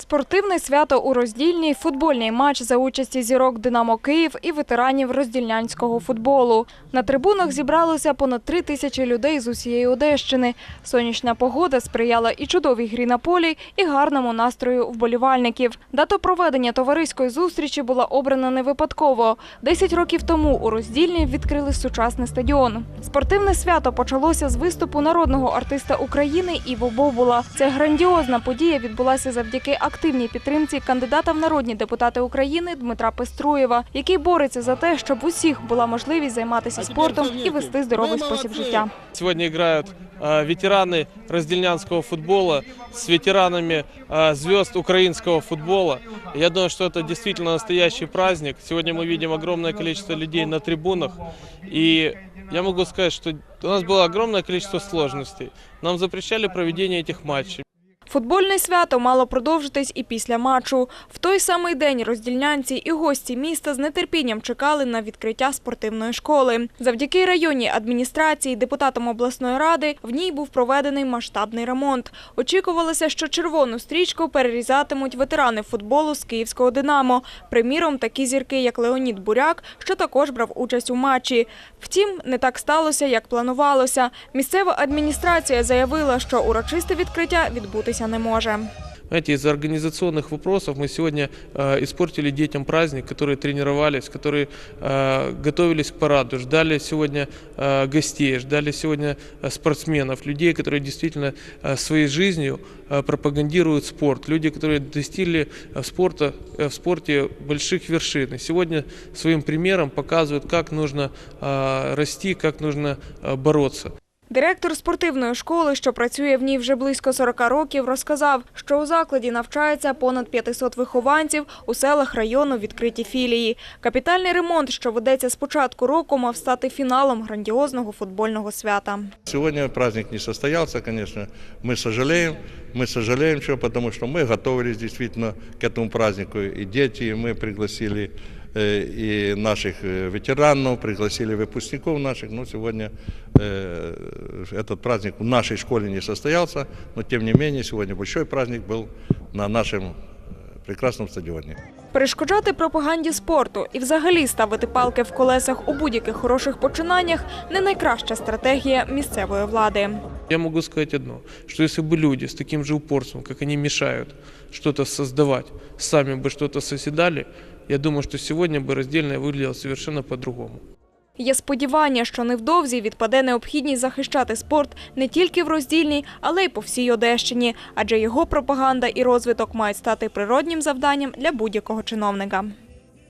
Спортивне свято у роздільній, футбольний матч за участі зірок «Динамо Київ» і ветеранів роздільнянського футболу. На трибунах зібралося понад три тисячі людей з усієї Одещини. Сонячна погода сприяла і чудовій грі на полі, і гарному настрою вболівальників. Дата проведення товариської зустрічі була обрана не випадково. Десять років тому у роздільній відкрили сучасний стадіон. Спортивне свято почалося з виступу народного артиста України Іво Бобула. Ця грандіозна подія відбулася завдяки активній підтримці кандидата в народні депутати України Дмитра Пеструєва, який бореться за те, щоб в усіх була можливість займатися спортом і вести здоровий спосіб життя. Сегодня играют э, ветераны раздельнянского футбола с ветеранами э, звезд украинского футбола. Я думаю, что это действительно настоящий праздник. Сегодня мы видим огромное количество людей на трибунах. И я могу сказать, что у нас было огромное количество сложностей. Нам запрещали проведение этих матчей. Футбольне свято мало продовжитись і після матчу. В той самий день роздільнянці і гості міста з нетерпінням чекали на відкриття спортивної школи. Завдяки районній адміністрації, депутатам обласної ради в ній був проведений масштабний ремонт. Очікувалося, що червону стрічку перерізатимуть ветерани футболу з київського «Динамо». Приміром, такі зірки, як Леонід Буряк, що також брав участь у матчі. Втім, не так сталося, як планувалося. Місцева адміністрація заявила, що урочисте відкриття відбутися не може. Знаете, из-за организационных вопросов мы сегодня э, испортили детям праздник, которые тренировались, которые э, готовились к параду, ждали сегодня э, гостей, ждали сегодня э, спортсменов, людей, которые действительно э, своей жизнью э, пропагандируют спорт, люди, которые достигли э, в, спорта, э, в спорте больших вершин. И сегодня своим примером показывают, как нужно э, расти, как нужно э, бороться. Директор спортивної школи, що працює в ній вже близько 40 років, розказав, що у закладі навчається понад 500 вихованців, у селах району відкриті філії. Капітальний ремонт, що ведеться з початку року, мав стати фіналом грандіозного футбольного свята. Сегодня праздник не состоялся, конечно. Мы сожалеем. Мы сожалеем, что, потому что мы готовились действительно к этому празднику. И дети, и мы пригласили э, и наших э, ветеранов, пригласили выпускников наших. Но сегодня э, этот праздник в нашей школе не состоялся. Но тем не менее, сегодня большой праздник был на нашем э, прекрасном стадионе. Перешкоджати пропаганді спорту і взагалі ставити палки в колесах у будь-яких хороших починаннях не найкраща стратегія місцевої влади. Я могу сказать одно, что если бы люди с таким же упорством, как они мешают что-то создавать, сами бы что-то созидали, я думаю, что сегодня бы раздельное выглядело совершенно по-другому. Є сподівання, що невдовзі відпаде необхідність захищати спорт не тільки в роздільній, але й по всій Одещині, адже його пропаганда і розвиток мають стати природнім завданням для будь-якого чиновника.